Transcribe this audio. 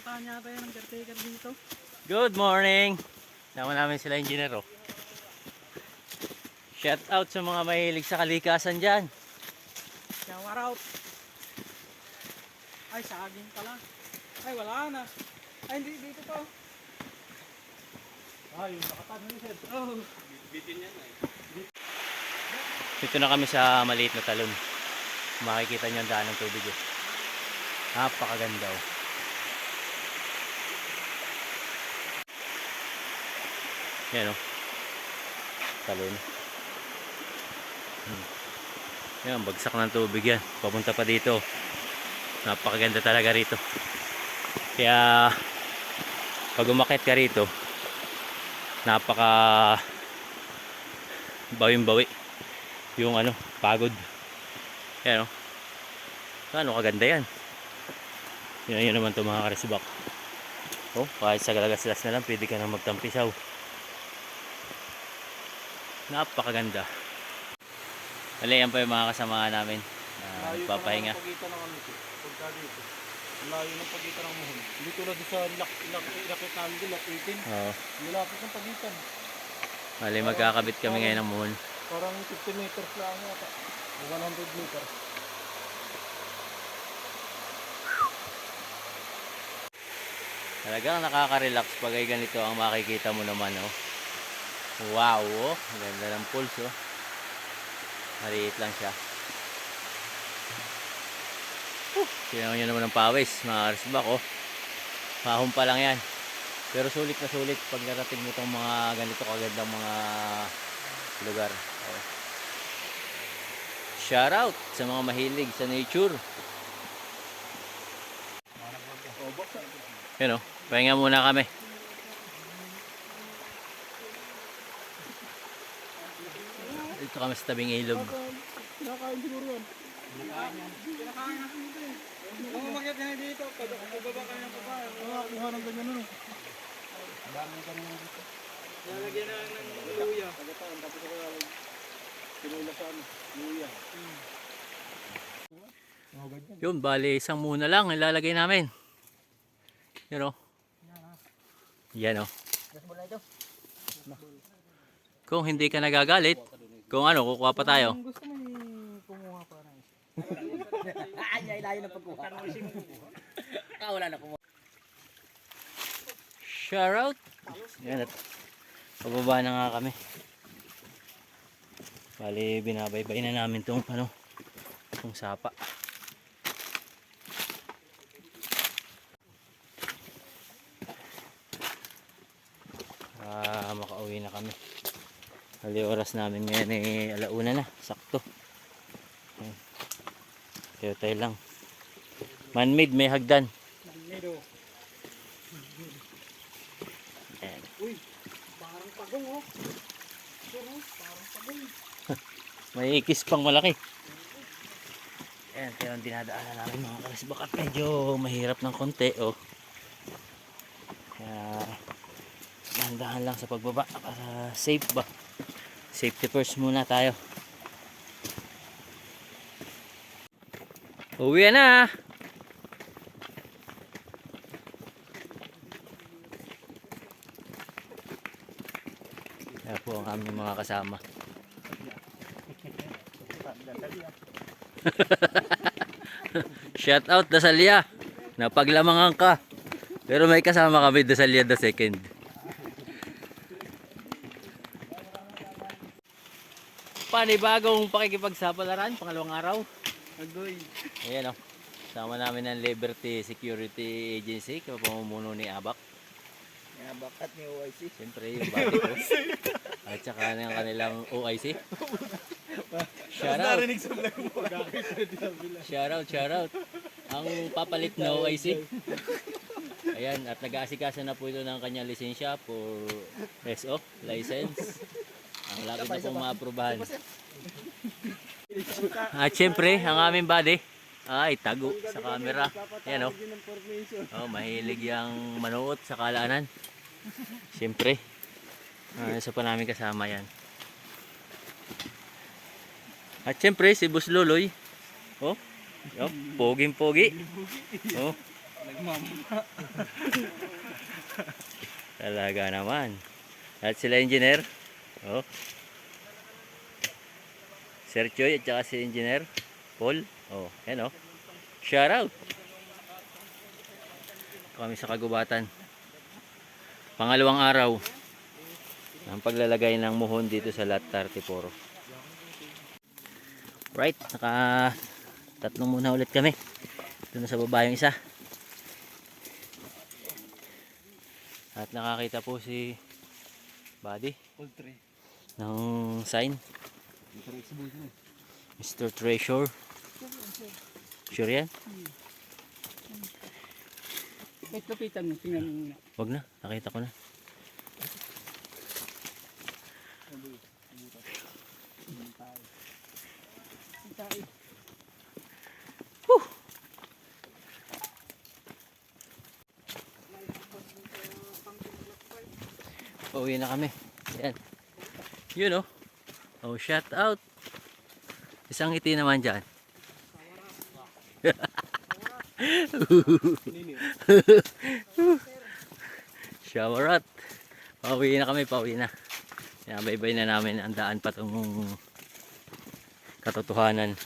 Pupuntahan niya tayo ng caretaker dito. Good morning! Sama namin sila engineer oh. Shout out sa mga mahilig sa kalikasan dyan. Shower out. Ay, saging pala. Ay, wala na. Ay, hindi dito to. Ah, yung na sir. Oh. Dito na kami sa maliit na talon. Makikita niyo ang daan ng tubig eh. Napakaganda oh. Yan oh. Talon. Hmm. Yan, bagsak ng tubig yan. Papunta pa dito. Napakaganda talaga rito. Kaya pag umakit ka rito, napaka bawing-bawi yung ano, pagod. Yan o. Ano kaganda yan. Yun, yun naman to mga karisbak. Oh, kahit sa galagaslas na lang, pwede ka nang magtampisaw. Napakaganda. Mali, yan pa yung mga kasama namin. na Layo nagpapahinga. pa ng pagitan ng ano ito. Pagka dito. Layo ng pagitan ng muhon. Hindi tulad sa lak, lak, lakit namin doon, lak 18. Oo. Nilapit ng pagitan. Mali, magkakabit kami ngayon ng muhon. Parang 50 meters lang yata. O 100 meters. Talagang nakaka-relax pag ay ganito ang makikita mo naman, oh. Wow, oh. Ganda ng pulse, oh. Maliit lang siya. Uh, Sinaw nyo naman ng pawis, mga arsbak, oh. Pahon pa lang yan. Pero sulit na sulit pag narating mo itong mga ganito kagandang mga lugar. Oh. Shout out sa mga mahilig sa nature. Yan o, pahinga muna kami. Dito kami sa tabing ilog. Kinakain siguro yan. Dito eh. Kung umakit ka na dito, pag baba ka ng baba. Nakakuha ng ganyan ano. Lalagyan na lang ng luya. Tagataan, tapos ako yung pinula sa ano. Luya. Oh, ganyan. Yun, bali isang muna lang ilalagay namin. Yan o. Yan o. Kung hindi ka nagagalit, kung ano, kukuha pa tayo. Kung gusto mo eh, kumuha pa na isa. Ay, ay, layo na pagkuha. Ah, wala na kumuha. Shout out. Yan at pababa na nga kami. Bali, binabaybay na namin tong ano, tong sapa. Ah, makauwi na kami. Bali, oras namin ngayon eh, alauna na, sakto. Ayan. Kaya tayo lang. Man-made, may hagdan. Ayan. Uy, parang pagong oh. Pero, parang pagong. May ikis pang malaki. Ayan, kaya ang dinadaanan namin mga karisbak at medyo mahirap ng konti oh. Kaya dahan-dahan lang sa pagbaba para safe ba. Safety first muna tayo. Uwi na! Kaya po ang aming mga kasama. Shout out Dasalya. Napaglamangan ka. Pero may kasama kami Dasalya the second. Panibagong pakikipagsapalaran, pangalawang araw. Agoy. Ayan o. Sama namin ng Liberty Security Agency, kapamumuno ni Abak. Yan, bakat ni OIC. Siyempre yung body ko. At saka ng kanilang OIC. Shout out. Narinig sa vlog mo. Shout out, shout out. Ang papalit na OIC. Ayan, at nag-aasikaso na po ito ng kanyang lisensya for SO, license. Ang lapit na pong maaprubahan. At syempre, ang aming body, ay tago sa camera. Yan o. Oh. mahilig yung manood sa kalaanan. Syempre. Ah, isa pa namin kasama yan. At syempre, si Boss Loloy. Oh, oh poging pogi. Oh, Nagmamama. Talaga naman. At sila engineer. Oh. Sir Choy at saka si engineer Paul. Oh, yan oh. Shout out. Kami sa kagubatan. Pangalawang araw. Ang paglalagay ng muhon dito sa lot 34. Right, naka tatlong muna ulit kami. Doon na sa baba yung isa. At nakakita po si Buddy Old tree. Ng sign. Mr. Treasure. Sure yan? Wait, lapitan mo. Tingnan mo muna. Wag na, nakita ko na. Pauwi na kami. Yan. Yun oh. Oh, shout out. Isang ngiti naman dyan. Showerat. Pauwi na kami, pauwi na. Bye-bye na namin ang daan patungong katotohanan.